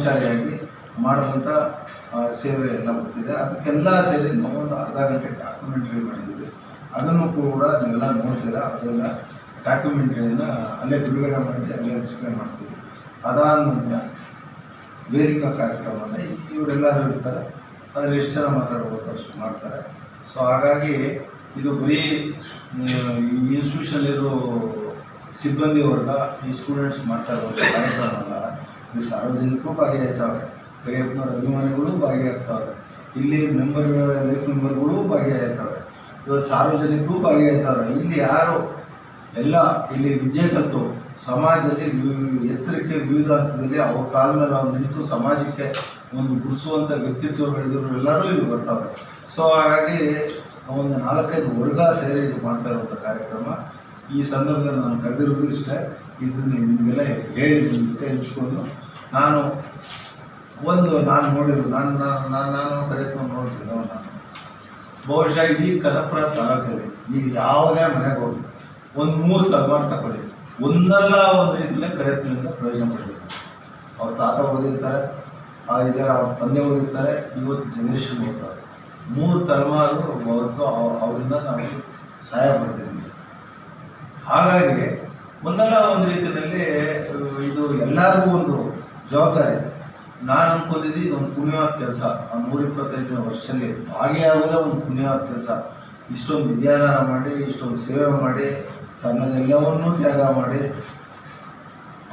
ಬ್ರಹ್ಮಚಾರಿಯಾಗಿ ಮಾಡಿದಂಥ ಆ, ಸೇವೆ ಎಲ್ಲ ಗೊತ್ತಿದೆ ಅದಕ್ಕೆಲ್ಲ ಸೇರಿ ಒಂದು ಅರ್ಧ ಗಂಟೆ ಡಾಕ್ಯುಮೆಂಟ್ರಿ ಮಾಡಿದ್ದೀವಿ. ಅದನ್ನು ಕೂಡ ನೀವೆಲ್ಲ ನೋಡ್ತೀರಾ? ಅದೆಲ್ಲ ಡಾಕ್ಯುಮೆಂಟ್ರಿಯನ್ನು ಅಲ್ಲೇ ಬಿಡುಗಡೆ ಮಾಡಿ ಅಲ್ಲೇ ಎಕ್ಸ್ಪ್ಲೇನ್ ಮಾಡ್ತೀವಿ. ಅದಾದ ನಂತರ ವೇದಿಕಾ ಕಾರ್ಯಕ್ರಮನ ಇವರೆಲ್ಲರೂ ಇರ್ತಾರೆ. ಅದರಲ್ಲಿ ಎಷ್ಟು ಜನ ಮಾತಾಡ್ಬೋದು ಅಷ್ಟು ಮಾಡ್ತಾರೆ. ಸೊ ಹಾಗಾಗಿ ಇದು ಬರೀ ಇನ್ಸ್ಟಿಟ್ಯೂಷನಲ್ಲಿರೋ ಸಿಬ್ಬಂದಿ ವರ್ಗ ಈ ಸ್ಟೂಡೆಂಟ್ಸ್ ಮಾಡ್ತಾ ಇರೋ ಕಾರ್ಯಕ್ರಮ ಸಾರ್ವಜನಿಕರು ಭಾಗಿಯಾಗ್ತಾವೆ ಕರಿಯಪ್ಪನವ್ರ ಅಭಿಮಾನಿಗಳು ಭಾಗಿಯಾಗ್ತಾವೆ ಇಲ್ಲಿ ಮೆಂಬರ್ಗಳ ಲೈಫ್ ಮೆಂಬರ್ಗಳು ಭಾಗಿಯಾಗ್ತಾವೆ ಇವತ್ತು ಸಾರ್ವಜನಿಕರು ಭಾಗಿಯಾಗ್ತಾರೆ ಇಲ್ಲಿ ಯಾರು ಎಲ್ಲ ಇಲ್ಲಿ ಕಲಿತು ಸಮಾಜದಲ್ಲಿ ಎತ್ತರಕ್ಕೆ, ವಿವಿಧ ಹಂತದಲ್ಲಿ ಅವ್ರ ಕಾಲ ಮೇಲೆ ಅವ್ರು ನಿಂತು ಸಮಾಜಕ್ಕೆ ಒಂದು ಗುರುಸುವಂಥ ವ್ಯಕ್ತಿತ್ವಗಳಿದ್ರು ಎಲ್ಲರೂ ಇಲ್ಲಿ ಬರ್ತಾವೆ ಸೊ ಹಾಗಾಗಿ ಒಂದು ನಾಲ್ಕೈದು ವರ್ಗ ಸೇರಿ ಇದು ಮಾಡ್ತಾ ಇರುವಂಥ ಕಾರ್ಯಕ್ರಮ. ಈ ಸಂದರ್ಭದಲ್ಲಿ ನಾನು ಕರೆದಿರೋದು ಇಷ್ಟೇ. ಇದನ್ನ ನಿಮಗೆಲ್ಲ ಹೇಳಿ ಅಂತ ಹಂಚ್ಕೊಂಡು ನಾನು ಒಂದು ನಾನು ನೋಡಿರೋದು ನಾನು ನಾನು ನಾನು ನಾನು ಕರೆಕ್ಟ್ ನೋಡ್ತಿದ್ದೆ ನಾನು ಬಹುಶಃ ಇಡೀ ಕಲಪ್ರ ತಾಲೂಕಲ್ಲಿ ನೀವು ಯಾವುದೇ ಮನೆಗೆ ಹೋಗಿ ಒಂದು ಮೂರು ತಲೆಮಾರು ತಗೊಳ್ಳಿ ಒಂದಲ್ಲ ಒಂದು ರೀತಿಯಲ್ಲೇ ಪ್ರಯತ್ನದಿಂದ ಪ್ರಯೋಜನ ಪಡೆದಿದ್ದಾರೆ. ಅವ್ರ ತಾತ ಓದಿರ್ತಾರೆ, ಆ ಇದರ ಅವ್ರ ತಂದೆ ಓದಿರ್ತಾರೆ, ಇವತ್ತು ಜನರೇಷನ್ ಓದ್ತಾರೆ. ಮೂರು ತಲೆಮಾರು ಅವರಿಂದ ನಾವು ಸಹಾಯ ಪಡ್ತಿದ್ದೀವಿ ಹಾಗಾಗಿ ಒಂದಲ್ಲ ಒಂದು ರೀತಿಯಲ್ಲಿ ಇದು ಎಲ್ಲರಿಗೂ ಒಂದು ಜವಾಬ್ದಾರಿ. ನಾನು ಅನ್ಕೊಂಡಿದ್ದು ಇದೊಂದು ಪುಣ್ಯವಾದ ಕೆಲಸ. ಆ ನೂರ ಇಪ್ಪತ್ತೈದನೇ ವರ್ಷದಲ್ಲಿ ಭಾಗಿಯಾಗೋದೇ ಒಂದು ಪುಣ್ಯವಾದ ಕೆಲಸ. ಇಷ್ಟೊಂದು ವಿದ್ಯಾದಾನ ಮಾಡಿ, ಇಷ್ಟೊಂದು ಸೇವೆ ಮಾಡಿ, ತನ್ನದೆಲ್ಲವನ್ನೂ ತ್ಯಾಗ ಮಾಡಿ,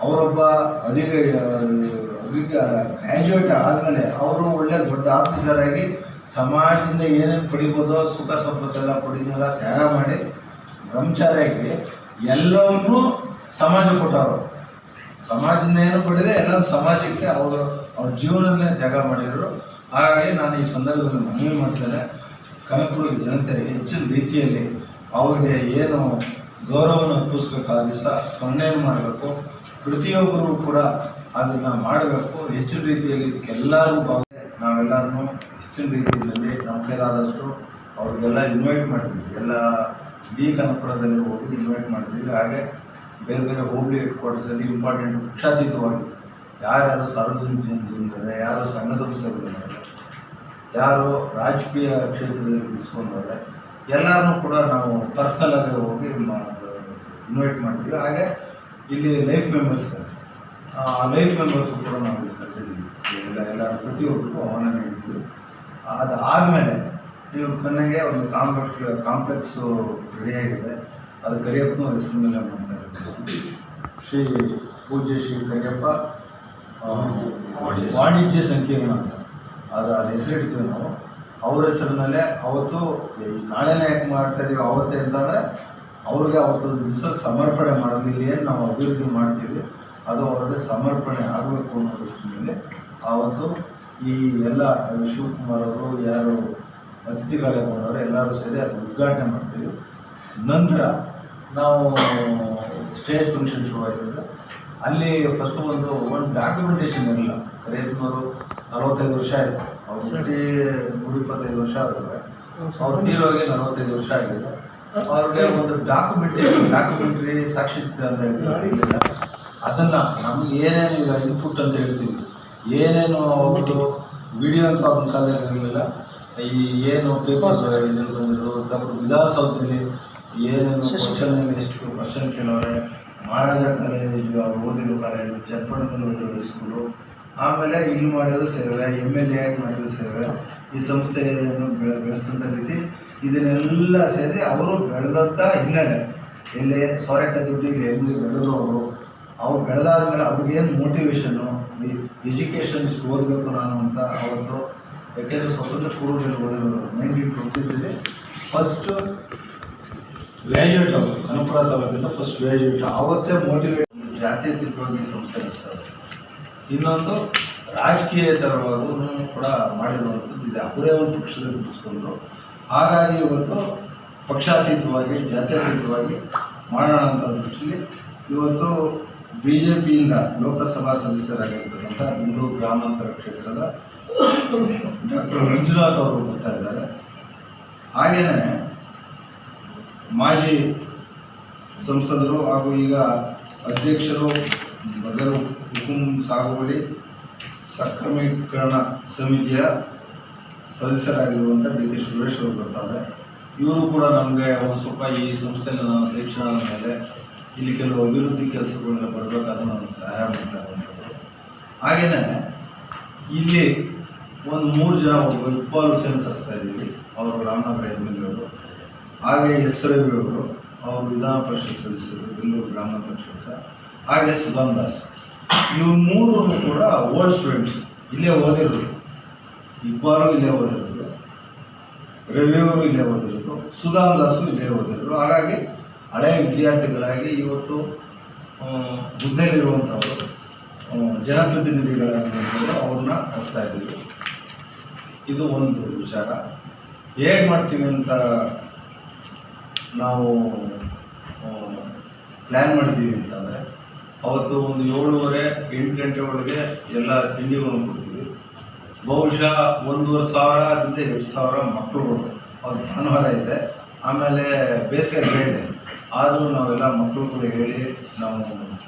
ಅವರೊಬ್ಬ ಅಧಿಕ ಗ್ರ್ಯಾಜುಯೇಟ್ ಆದಮೇಲೆ ಅವರು ಒಳ್ಳೆ ದೊಡ್ಡ ಆಫೀಸರ್ ಆಗಿ ಸಮಾಜದಿಂದ ಏನೇನು ಪಡಿಬೋದೋ, ಸುಖ ಸಂಪತ್ತೆಲ್ಲ ಪಡಿನೆಲ್ಲ, ತ್ಯಾಗ ಮಾಡಿ, ಬ್ರಹ್ಮಚಾರಿಯಾಗಿ ಎಲ್ಲವನ್ನೂ ಸಮಾಜ ಕೊಟ್ಟವರು. ಸಮಾಜದಿಂದ ಏನು ಪಡೆದೆ ಎಲ್ಲ ಸಮಾಜಕ್ಕೆ ಅವರು ಅವ್ರ ಜೀವನನ್ನೇ ತ್ಯಾಗ ಮಾಡಿದರು ಹಾಗಾಗಿ ನಾನು ಈ ಸಂದರ್ಭದಲ್ಲಿ ಮನವಿ ಮಾಡ್ತೇನೆ. ಕನಕಪುರ ಜನತೆ ಹೆಚ್ಚಿನ ರೀತಿಯಲ್ಲಿ ಅವ್ರಿಗೆ ಏನು ಗೌರವವನ್ನು ಅರ್ಪಿಸ್ಬೇಕಾದ ದಿವಸ ಸ್ಮರಣೆಯನ್ನು ಮಾಡಬೇಕು. ಪ್ರತಿಯೊಬ್ಬರು ಕೂಡ ಅದನ್ನು ಮಾಡಬೇಕು. ಹೆಚ್ಚಿನ ರೀತಿಯಲ್ಲಿ ಇದಕ್ಕೆಲ್ಲರೂ ಭಾಗ ನಾವೆಲ್ಲರನ್ನು ಹೆಚ್ಚಿನ ರೀತಿಯಲ್ಲಿ ನಮ್ಮ ಕೈಲಾದಷ್ಟು ಅವ್ರಿಗೆಲ್ಲ ಇನ್ವೈಟ್ ಮಾಡಿದ್ವಿ. ಎಲ್ಲ ಕನ್ನಪುರದಲ್ಲಿ ಹೋಗಿ ಇನ್ವೈಟ್ ಮಾಡಿದ್ವಿ ಹಾಗೆ ಬೇರೆ ಬೇರೆ ಹೋಬಳಿ ಹೆಡ್ ಕ್ವಾರ್ಟರ್ಸಲ್ಲಿ ಇಂಪಾರ್ಟೆಂಟ್ ಪಕ್ಷಾತೀತವಾಗಿ ಯಾರ್ಯಾರು ಸಾರ್ವಜನಿಕ ಜನರು ಯಾರು ಸಂಘ ಸಂಸ್ಥೆಗಳಿದ್ದಾರೆ ಯಾರು ರಾಜಕೀಯ ಕ್ಷೇತ್ರದಲ್ಲಿ ಬಿಡಿಸ್ಕೊಂಡಿದ್ದಾರೆ ಎಲ್ಲರನ್ನೂ ಕೂಡ ನಾವು ಪರ್ಸನಲ್ ಆಗಿ ಹೋಗಿ ಇನ್ವೈಟ್ ಮಾಡ್ತೀವಿ ಹಾಗೆ ಇಲ್ಲಿ ಲೈಫ್ ಮೆಂಬರ್ಸ್ ಆ ಲೈಫ್ ಮೆಂಬರ್ಸ್ ಕೂಡ ನಾವು ಕರೆದಿದ್ದೀವಿ ಎಲ್ಲ, ಎಲ್ಲರೂ ಪ್ರತಿಯೊಬ್ಬರಿಗೂ ಆಹ್ವಾನ ನೀಡಿದ್ವಿ. ಅದಾದಮೇಲೆ ನೀವು ಕಣ್ಣಿಗೆ ಒಂದು ಕಾಂಪ್ಲೆಕ್ಸ್ ಕಾಂಪ್ಲೆಕ್ಸು ರೆಡಿಯಾಗಿದೆ. ಅದು ಕರಿಯಪ್ಪನ ಹೆಸರು ಮೇಲೆ ಮಾಡ್ತಾ ಇರೋದು. ಶ್ರೀ ಪೂಜ್ಯ ಶ್ರೀ ಕರಿಯಪ್ಪ ವಾಣಿಜ್ಯ ಸಂಕೀರ್ಣ ಅಂತ. ಅದು ಅದು ಹೆಸರಿಡ್ತೀವಿ ನಾವು. ಅವ್ರ ಹೆಸರಿನಲ್ಲೇ ಅವತ್ತು ನಾಳೆನೇ ಯಾಕೆ ಮಾಡ್ತಾ ಇದೀವಿ ಅವತ್ತೇ ಅಂತಂದರೆ ಅವ್ರಿಗೆ ಅವತ್ತು ದಿವಸ ಸಮರ್ಪಣೆ ಮಾಡೋದು. ಇಲ್ಲಿ ಏನು ನಾವು ಅಭಿವೃದ್ಧಿ ಮಾಡ್ತೀವಿ ಅದು ಅವ್ರಿಗೆ ಸಮರ್ಪಣೆ ಆಗಬೇಕು ಅನ್ನೋ ದೃಷ್ಟಿಯಲ್ಲಿ ಆವತ್ತು ಈ ಎಲ್ಲ ಶಿವಕುಮಾರ್ ಅವರು ಯಾರು ಅತಿಥಿಗಳೇ ಮಾಡೋರು ಎಲ್ಲರೂ ಸೇರಿ ಅದು ಉದ್ಘಾಟನೆ ಮಾಡ್ತೀವಿ. ನಂತರ ನಾವು ಸ್ಟೇಜ್ ಫಂಕ್ಷನ್ ಶುರು ಆಯ್ತಂದ್ರೆ ಅಲ್ಲಿ ಫಸ್ಟ್ ಒಂದು ಒಂದು ಡಾಕ್ಯುಮೆಂಟೇಶನ್ ಇರಲಿಲ್ಲ ಕರಿಯಪ್ಪನವರು ನಲವತ್ತೈದು ವರ್ಷ ಆಯಿತು. ಅವ್ರ ಸರಿ. ನೂರ ಇಪ್ಪತ್ತೈದು ವರ್ಷ ಆದ್ರೆ ಅವ್ರ ತೀರೋಗಿ ನಲವತ್ತೈದು ವರ್ಷ ಆಗಿದೆ. ಅವ್ರಿಗೆ ಒಂದು ಡಾಕ್ಯುಮೆಂಟೇಶನ್ ಡಾಕ್ಯುಮೆಂಟ್ರಿ ಸಾಕ್ಷಿಸ್ತೀವಿ ಅಂತ ಹೇಳ್ತೀವಿ. ಅದನ್ನ ನಮ್ಗೆ ಏನೇನು ಈಗ ಇನ್ಪುಟ್ ಅಂತ ಹೇಳ್ತೀವಿ. ಏನೇನು ಅವ್ರದ್ದು ವಿಡಿಯೋ ಅಂತ ಅವ್ರ ಕಾಲದಲ್ಲಿ ಇರಲಿಲ್ಲ. ಈ ಏನು ಪೇಪರ್ಸ್ ಬಂದಿರೋ ತಮ್ಮ ವಿಧಾನಸೌಧದಲ್ಲಿ ಏನೇನು ಕ್ವಶನ್ ಎಷ್ಟು ಕ್ವಶನ್ ಕೇಳೋರೆ ಮಹಾರಾಜ ಕಾಲೇಜು ಅವ್ರು ಓದಿರೋ ಕಾಲೇಜು ಚರ್ಪಣದಲ್ಲಿ ಓದಿರೋ ಸ್ಕೂಲು ಆಮೇಲೆ ಇಲ್ಲಿ ಮಾಡಿರೋ ಸೇವೆ ಎಂ ಎಲ್ ಎ ಆಗಿ ಮಾಡಿದ್ರು ಸೇವೆ ಈ ಸಂಸ್ಥೆಯನ್ನು ಬೆಳೆ ಬೆಳೆಸಿದಂಥ ರೀತಿ ಇದನ್ನೆಲ್ಲ ಸೇರಿ ಅವರು ಬೆಳೆದಂಥ ಹಿನ್ನೆಲೆ. ಇಲ್ಲಿ ಸೋರೆಕ ದುಡ್ಡಿಗೆ ಎಲ್ಲಿ ಬೆಳೆದ್ರು ಅವರು ಅವ್ರು ಬೆಳೆದಾದ್ಮೇಲೆ ಅವ್ರಿಗೇನು ಮೋಟಿವೇಶನ್ನು ಈ ಎಜುಕೇಷನ್ ಇಷ್ಟು ಓದಬೇಕು ನಾನು ಅಂತ ಅವತ್ತು ಯಾಕೆಂದರೆ ಸ್ವತಂತ್ರ ಪೂರ್ವದಲ್ಲಿ ಓದಿರೋದು ನೈನ್ಟೀನ್ ಟ್ವೆಂಟೀಸಲ್ಲಿ ಫಸ್ಟ್ ಗ್ರ್ಯಾಜುಯೇಟ್ ಅವರು ಕನಪುರ ತಾಲೂಕಿಂದ ಫಸ್ಟ್ ಗ್ರ್ಯಾಜುಯೇಟ್ ಆವತ್ತೇ ಮೋಟಿವೇಟ್ ಜಾತ್ಯತೀತವಾಗಿ ಸಂಸ್ಥೆ ನಡೆಸ್ತಾರೆ ಇನ್ನೊಂದು ರಾಜಕೀಯೇತರವಾಗೂ ಕೂಡ ಮಾಡಿರುವಂಥದ್ದು ಇದೆ. ಅವರೇ ಒಂದು ಪಕ್ಷದಲ್ಲಿ ಬಿಡಿಸ್ಕೊಂಡ್ರು ಹಾಗಾಗಿ ಇವತ್ತು ಪಕ್ಷಾತೀತವಾಗಿ, ಜಾತ್ಯತೀತವಾಗಿ ಮಾಡೋಣ ಅಂತ ದೃಷ್ಟಿಯಲ್ಲಿ ಇವತ್ತು ಬಿ ಜೆ ಪಿಯಿಂದ ಲೋಕಸಭಾ ಸದಸ್ಯರಾಗಿರ್ತಕ್ಕಂಥ ಬೆಂಗಳೂರು ಗ್ರಾಮಾಂತರ ಕ್ಷೇತ್ರದ ಡಾಕ್ಟರ್ ಮಂಜುನಾಥ್ ಅವರು ಬರ್ತಾ ಇದ್ದಾರೆ. ಹಾಗೆಯೇ ಮಾಜಿ ಸಂಸದರು ಹಾಗೂ ಈಗ ಅಧ್ಯಕ್ಷರು ಬಗರು ಹುಕುಂ ಸಾಗುವಳಿ ಸಕ್ರಮೀಕರಣ ಸಮಿತಿಯ ಸದಸ್ಯರಾಗಿರುವಂಥ ಡಿ ಕೆ ಸುರೇಶ್ ಅವರು ಬರ್ತಾರೆ ಇವರು ಕೂಡ ನಮಗೆ ಒಂದು ಸ್ವಲ್ಪ ಈ ಸಂಸ್ಥೆಯಲ್ಲಿ ನಾನು ಅಧ್ಯಕ್ಷರಾದ ಮೇಲೆ ಇಲ್ಲಿ ಕೆಲವು ಅಭಿವೃದ್ಧಿ ಕೆಲಸಗಳನ್ನ ಬರಬೇಕಾದ್ರೆ ನನಗೆ ಸಹಾಯ ಮಾಡ್ತಾ ಇರುವಂಥದ್ದು ಹಾಗೆಯೇ ಇಲ್ಲಿ ಒಂದು ಮೂರು ಜನ ಒಬ್ಬ ಇಕ್ಬಾಲ್ ಹುಸೇನ್ ತರಿಸ್ತಾ ಇದ್ದೀವಿ. ಅವರು ರಾಮನಗರ ಎಂ ಎಲ್ ಅವರು. ಹಾಗೆ ಎಸ್ ರವಿ ಅವರು ಅವರು ವಿಧಾನ ಪರಿಷತ್ ಸದಸ್ಯರು, ಬೆಂಗಳೂರು ಗ್ರಾಮಾಂತರ ಕ್ಷೇತ್ರ ಹಾಗೆ ಸುಧಾಮ್ ದಾಸ್. ಇವ್ರು ಮೂರು ಕೂಡ ಓಲ್ಡ್ ಸ್ಟೂಡೆಂಟ್ಸ್, ಇಲ್ಲೇ ಓದಿರೋದು ಇಬ್ಬರು ಇಲ್ಲೇ ಓದಿರೋದು ರವಿಯವರು ಇಲ್ಲೇ ಓದಿರೋದು ಸುಧಾಮ್ ದಾಸು ಇಲ್ಲೇ ಓದಿರೋದು ಹಾಗಾಗಿ ಹಳೆಯ ವಿದ್ಯಾರ್ಥಿಗಳಾಗಿ ಇವತ್ತು ಹುದ್ದೆಯಲ್ಲಿರುವಂಥವರು ಜನಪ್ರತಿನಿಧಿಗಳಾಗಿರುವಂಥವರು ಅವ್ರನ್ನ ಕಳಿಸ್ತಾ ಇದ್ದೀವಿ. ಇದು ಒಂದು ವಿಚಾರ. ಹೇಗೆ ಮಾಡ್ತೀವಿ ಅಂತ ನಾವು ಪ್ಲ್ಯಾನ್ ಮಾಡಿದ್ದೀವಿ ಅಂತಂದರೆ, ಅವತ್ತು ಒಂದು ಏಳುವರೆ, ಎಂಟು ಗಂಟೆ ಒಳಗೆ ಎಲ್ಲ ತಿಂಡಿಗಳನ್ನು ಕೊಡ್ತೀವಿ. ಬಹುಶಃ ಒಂದೂವರೆ ಸಾವಿರದಿಂದ ಎರಡು ಸಾವಿರ ಮಕ್ಕಳುಗಳು ಅವ್ರ ಭಾನುವಾರ ಇದೆ. ಆಮೇಲೆ ಬೇಸಿಗೆ ರಜೆ ಇದೆ. ಆದರೂ ನಾವೆಲ್ಲ ಮಕ್ಕಳು ಕೂಡ ಹೇಳಿ ನಾವು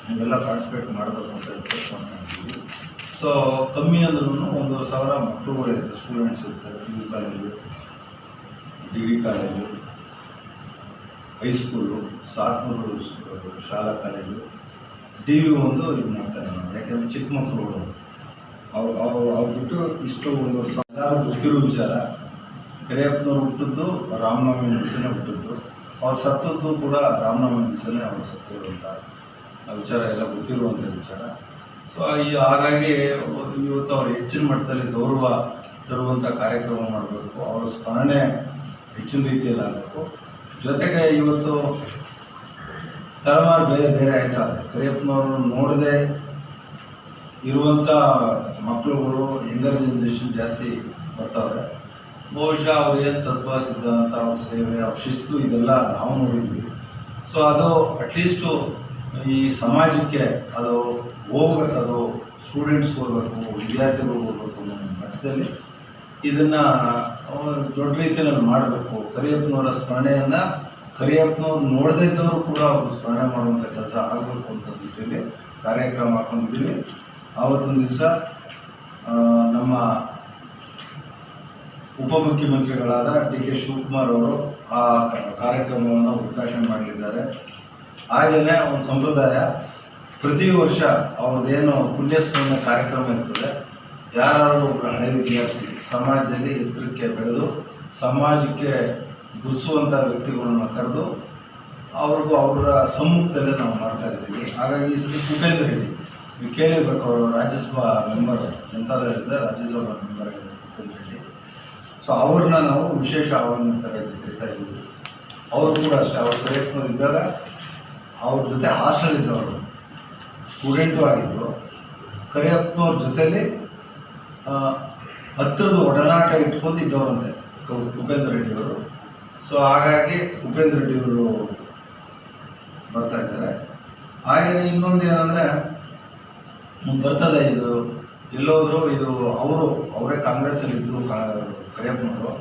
ನೀವೆಲ್ಲ ಪಾರ್ಟಿಸಿಪೇಟ್ ಮಾಡಬೇಕು ಅಂತ ರಿಕ್ವೆಸ್ಟ್ ಮಾಡ್ತಾ ಇದ್ದೀವಿ. ಸೊ ಕಮ್ಮಿ ಅಂದ್ರೂ ಒಂದು ಸಾವಿರ ಮಕ್ಕಳುಗಳು ಸ್ಟೂಡೆಂಟ್ಸ್ ಇರ್ತಾರೆ P U college degree college high school Sathnur ಶಾಲಾ ಕಾಲೇಜು ಡಿ ವಿ ಒಂದು ಇದು ಮಾಡ್ತಾರೆ ನಾವು ಯಾಕೆಂದರೆ ಚಿಕ್ಕ ಮಕ್ಕಳುಗಳು ಅವ್ರು ಅವ್ರು ಅವ್ರು ಬಿಟ್ಟು ಇಷ್ಟು ಒಂದು ಸಾವಿರ ಗೊತ್ತಿರೋ ವಿಚಾರ. ಕರಿಯಪ್ಪನವ್ರು ಹುಟ್ಟಿದ್ದು, ರಾಮನವಮಿ ದಿವಸನೇ ಹುಟ್ಟಿದ್ದು. ಅವ್ರು ಸತ್ತದ್ದು ಕೂಡ ರಾಮನವಮಿ ದಿವಸನೇ ಅವ್ರು ಸತ್ತಿರು ಅಂತ ಆ ವಿಚಾರ ಎಲ್ಲ ಗೊತ್ತಿರುವಂಥ ವಿಚಾರ. ಸೊ ಈ ಹಾಗಾಗಿ ಇವತ್ತು ಅವ್ರು ಹೆಚ್ಚಿನ ಮಟ್ಟದಲ್ಲಿ ಗೌರವ ತರುವಂಥ ಕಾರ್ಯಕ್ರಮ ಮಾಡಬೇಕು. ಅವರ ಸ್ಮರಣೆ ಹೆಚ್ಚಿನ ರೀತಿಯಲ್ಲಿ ಆಗಬೇಕು. ಜೊತೆಗೆ ಇವತ್ತು ತಲೆಮಾರು ಬೇರೆ ಬೇರೆ ಆಯ್ತಾ? ಇದೆ ಕರಿಯಪ್ಪನವರು ನೋಡದೆ ಇರುವಂಥ ಮಕ್ಕಳುಗಳು ಯಂಗರ್ ಜನ್ರೇಷನ್ ಜಾಸ್ತಿ ಬರ್ತಾವ್ರೆ. ಬಹುಶಃ ಅವ್ರು ಏನು ತತ್ವ ಸಿದ್ಧಾಂತ ಅವ್ರ ಸೇವೆ, ಅವ್ರ ಶಿಸ್ತು, ಇದೆಲ್ಲ ನಾವು ನೋಡಿದ್ವಿ. ಸೊ ಅದು ಅಟ್ಲೀಸ್ಟು ಈ ಸಮಾಜಕ್ಕೆ ಅದು ಹೋಗ್ಬೇಕು, ಅದು ಸ್ಟೂಡೆಂಟ್ಸ್ ಹೋಗ್ಬೇಕು, ವಿದ್ಯಾರ್ಥಿಗಳು ಹೋಗ್ಬೇಕು ಅನ್ನೋ ಮಟ್ಟದಲ್ಲಿ ಇದನ್ನು ದೊಡ್ಡ ರೀತಿಯಲ್ಲಿ ಮಾಡಬೇಕು. ಕರಿಯಪ್ಪನವರ ಸ್ಮರಣೆಯನ್ನು ಕರಿಯಪ್ಪನವ್ರು ನೋಡದೇ ಇದ್ದವರು ಕೂಡ ಅವರು ಸ್ಮರಣೆ ಮಾಡುವಂಥ ಕೆಲಸ ಆಗಬೇಕು ಅಂತ ದೃಷ್ಟಿಯಲ್ಲಿ ಕಾರ್ಯಕ್ರಮ ಹಾಕೊಂಡಿದ್ದೀವಿ. ಆವತ್ತೊಂದು ದಿವಸ ನಮ್ಮ ಉಪಮುಖ್ಯಮಂತ್ರಿಗಳಾದ ಡಿ ಕೆ ಶಿವಕುಮಾರ್ ಅವರು ಆ ಕಾರ್ಯಕ್ರಮವನ್ನು ಉದ್ಘಾಟನೆ ಮಾಡಲಿದ್ದಾರೆ ಹಾಗೆಯೇ ಒಂದು ಸಂಪ್ರದಾಯ, ಪ್ರತಿ ವರ್ಷ ಅವ್ರದ್ದೇನು ಪುಣ್ಯಸ್ಮರಣೆ ಕಾರ್ಯಕ್ರಮ ಇರ್ತದೆ. ಯಾರಾದರೂ ಒಬ್ಬರು ಹಳೆ ವಿದ್ಯಾರ್ಥಿ, ಸಮಾಜದಲ್ಲಿ ಎತ್ತರಕ್ಕೆ ಬೆಳೆದು, ಸಮಾಜಕ್ಕೆ ಗುರುಸುವಂಥ ವ್ಯಕ್ತಿಗಳನ್ನ ಕರೆದು, ಅವ್ರಿಗೂ ಅವರ ಸಮ್ಮುಖದಲ್ಲೇ ನಾವು ಮಾಡ್ತಾ ಇದ್ದೀವಿ. ಹಾಗಾಗಿ ಸರಿ ಭೂಪೇಂದ್ರ ರೆಡ್ಡಿ ನೀವು ಕೇಳಿರ್ಬೇಕು, ಅವರು ರಾಜ್ಯಸಭಾ ಮೆಂಬರ್ ಜನತಾದಳದಿಂದ ರಾಜ್ಯಸಭಾ ಮೆಂಬರ್ ಭೂಪೇಂದ್ರ ರೆಡ್ಡಿ ಸೊ ಅವ್ರನ್ನ ನಾವು ವಿಶೇಷ ಆಹ್ವಾನ ಕರೀತಾ ಇದ್ದೀವಿ. ಅವರು ಕೂಡ ಅಷ್ಟೇ ಅವ್ರ ಪ್ರಯತ್ನ ಇದ್ದಾಗ ಅವ್ರ ಜೊತೆ ಹಾಸ್ಟೆಲ್ ಇದ್ದವರು ಸ್ಟೂಡೆಂಟು ಆಗಿದ್ರು. ಕರಿಯಪ್ಪನವ್ರ ಜೊತೆಲಿ ಆ, ಹತ್ತಿರದ ಒಡನಾಟ ಇಟ್ಕೊಂಡಿದ್ದವರಂತೆ ಇದ್ದವರಂತೆ ಉಪೇಂದ್ರ ರೆಡ್ಡಿ ಅವರು. ಸೊ ಹಾಗಾಗಿ ಉಪೇಂದ್ರ ರೆಡ್ಡಿಯವರು ಬರ್ತಾ ಇದ್ದಾರೆ. ಹಾಗೆಯೇ ಇನ್ನೊಂದು ಏನಂದರೆ ಬರ್ತದೆ ಇದು ಎಲ್ಲೋದ್ರು ಇದು ಅವರು ಅವರೇ ಕಾಂಗ್ರೆಸ್ಸಲ್ಲಿ ಇದ್ರು ಕಾ ಕರಿಯಪ್ಪನವರು